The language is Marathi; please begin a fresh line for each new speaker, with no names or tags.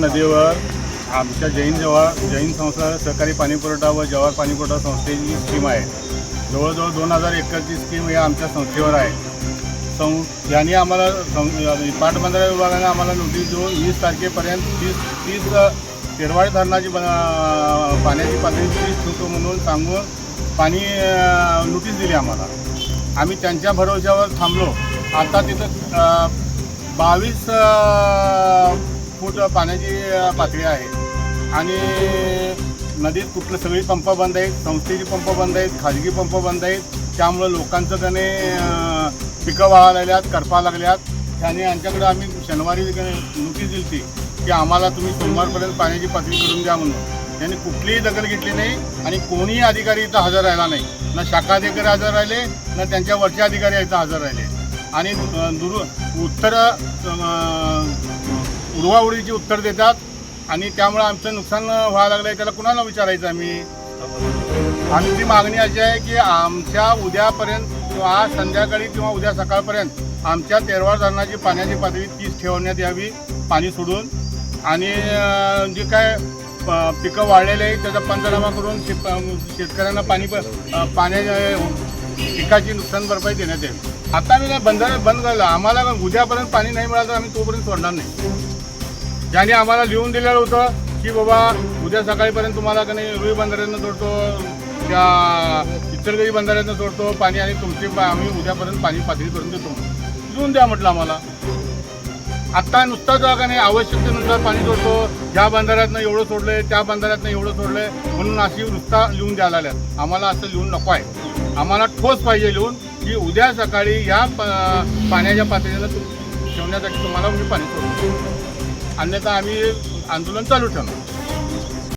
नदीवर आमच्या जैन जवाहर जैन संस्था सहकारी पाणीपुरवठा व जवाहर पाणीपुरवठा संस्थेची स्कीम आहे. जवळजवळ दोन हजार एकरची स्कीम ही आमच्या संस्थेवर आहे. सं यांनी आम्हाला सं पाटबंधारा विभागाने आम्हाला नोटीस देऊन वीस तारखेपर्यंत तीस तीस अ, तेरवाडी धरणाची ब पाण्याची पातळी तीस फूट म्हणून सांगून पाणी नोटीस दिली आम्हाला. आम्ही त्यांच्या भरोश्यावर थांबलो. आता तिथं बावीस फूट पाण्याची पातळी आहे. आणि नदीत कुठलं सगळी पंप बंद आहेत संस्थेची पंप बंद आहेत खाजगी पंप बंद आहेत. त्यामुळं लोकांचं त्याने पिकं व्हायला लागल्यात करपा लागल्यात. त्याने आमच्याकडे आम्ही शनिवारी नोटीस दिली होती की आम्हाला तुम्ही सोमवारपर्यंत पाण्याची पातळी करून द्या म्हणून. त्यांनी कुठलीही दखल घेतली नाही आणि कोणीही अधिकारी इथं हजर राहिला नाही. ना शाखा अधिकारी हजर राहिले ना त्यांच्या वरचे अधिकारी इथं हजर राहिले. आणि दुर उत्तर उडवाउडीची उत्तर देतात आणि त्यामुळे आमचं नुकसान व्हायला लागलं आहे त्याला कुणाला विचारायचं आम्ही? आमची मागणी अशी आहे की आमच्या उद्यापर्यंत किंवा आज संध्याकाळी किंवा उद्या सकाळपर्यंत आमच्या तेरवाड धरणाची पाण्याची पातळी तीस ठेवण्यात यावी पाणी सोडून. आणि जे काय प- पिकं वाढलेले आहेत त्याचा पंचनामा करून शेत शेतकऱ्यांना पाणी प- पाण्या पिकाची नुकसान भरपाई देण्यात येईल आता मी काय बंद करायला आम्हाला उद्यापर्यंत पाणी नाही मिळालं तर आम्ही तोपर्यंत सोडणार नाही. ज्याने आम्हाला लिहून दिलेलं होतं की बाबा उद्या सकाळीपर्यंत तुम्हाला का नाही रुई बंधाऱ्यानं जोडतो त्या इचलगरी बंधाऱ्यानं जोडतो पाणी आणि तुमची आम्ही उद्यापर्यंत पाणी पातळी करून देतो लिहून द्या म्हटलं आम्हाला. आत्ता नुसता जो का नाही आवश्यकतेनुसार पाणी सोडतो ह्या बंधाऱ्यातनं एवढं सोडलंय त्या बंधाऱ्यातनं एवढं सोडलंय म्हणून अशी नुसता लिहून द्यायला आल्या आम्हाला असं लिहून नको आहे. आम्हाला ठोस पाहिजे लिहून की उद्या सकाळी या पाण्याच्या पातळीनं ठेवण्यासाठी तुम्हाला मी पाणी सोडतो. अन्यथा आम्ही आंदोलन चालू ठेवणार.